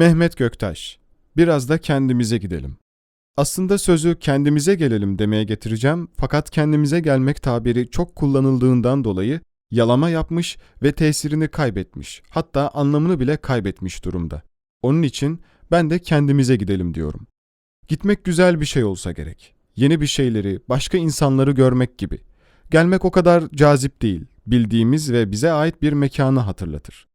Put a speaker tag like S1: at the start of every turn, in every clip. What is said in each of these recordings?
S1: Mehmet Göktaş. Biraz da kendimize gidelim. Aslında sözü kendimize gelelim demeye getireceğim fakat kendimize gelmek tabiri çok kullanıldığından dolayı yalama yapmış ve tesirini kaybetmiş. Hatta anlamını bile kaybetmiş durumda. Onun için ben de kendimize gidelim diyorum. Gitmek güzel bir şey olsa gerek. Yeni bir şeyleri, başka insanları görmek gibi. Gelmek o kadar cazip değil. Bildiğimiz ve bize ait bir mekanı hatırlatır.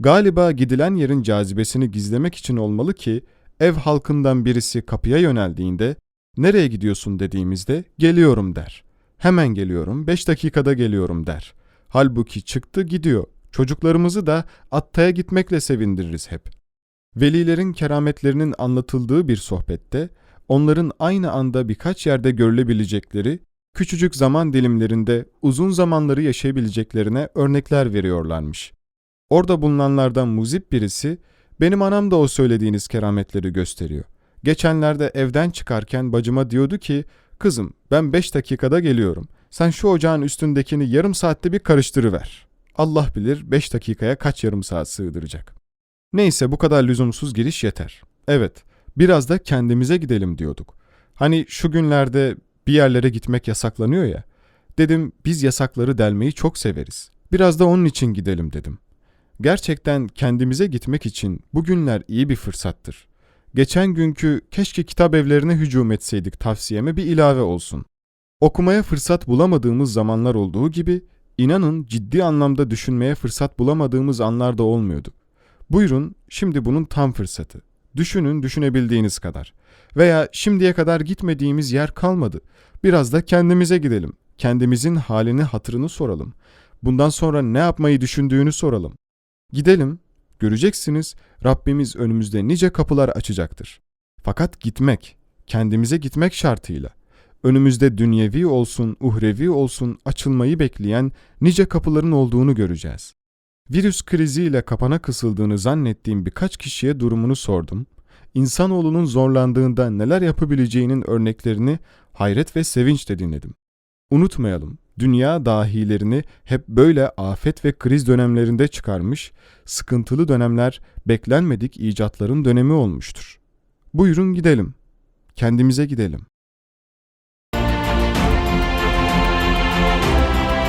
S1: Galiba gidilen yerin cazibesini gizlemek için olmalı ki ev halkından birisi kapıya yöneldiğinde nereye gidiyorsun dediğimizde geliyorum der. Hemen geliyorum, beş dakikada geliyorum der. Halbuki çıktı gidiyor. Çocuklarımızı da Atta'ya gitmekle sevindiririz hep. Velilerin kerametlerinin anlatıldığı bir sohbette onların aynı anda birkaç yerde görülebilecekleri, küçücük zaman dilimlerinde uzun zamanları yaşayabileceklerine örnekler veriyorlarmış. Orada bulunanlardan muzip birisi, benim anam da o söylediğiniz kerametleri gösteriyor. Geçenlerde evden çıkarken bacıma diyordu ki, kızım ben beş dakikada geliyorum. Sen şu ocağın üstündekini yarım saatte bir karıştırıver. Allah bilir beş dakikaya kaç yarım saat sığdıracak. Neyse bu kadar lüzumsuz giriş yeter. Evet, biraz da kendimize gidelim diyorduk. Hani şu günlerde bir yerlere gitmek yasaklanıyor ya. Dedim biz yasakları delmeyi çok severiz. Biraz da onun için gidelim dedim. Gerçekten kendimize gitmek için bugünler iyi bir fırsattır. Geçen günkü keşke kitap evlerine hücum etseydik tavsiyeme bir ilave olsun. Okumaya fırsat bulamadığımız zamanlar olduğu gibi, inanın ciddi anlamda düşünmeye fırsat bulamadığımız anlar da olmuyordu. Buyurun, şimdi bunun tam fırsatı. Düşünün düşünebildiğiniz kadar. Veya şimdiye kadar gitmediğimiz yer kalmadı. Biraz da kendimize gidelim. Kendimizin halini hatırını soralım. Bundan sonra ne yapmayı düşündüğünü soralım. Gidelim, göreceksiniz Rabbimiz önümüzde nice kapılar açacaktır. Fakat gitmek, kendimize gitmek şartıyla. Önümüzde dünyevi olsun, uhrevi olsun açılmayı bekleyen nice kapıların olduğunu göreceğiz. Virüs kriziyle kapana kısıldığını zannettiğim birkaç kişiye durumunu sordum. İnsanoğlunun zorlandığında neler yapabileceğinin örneklerini hayret ve sevinçle dinledim. Unutmayalım, dünya dahilerini hep böyle afet ve kriz dönemlerinde çıkarmış, sıkıntılı dönemler beklenmedik icatların dönemi olmuştur. Buyurun gidelim. Kendimize gidelim.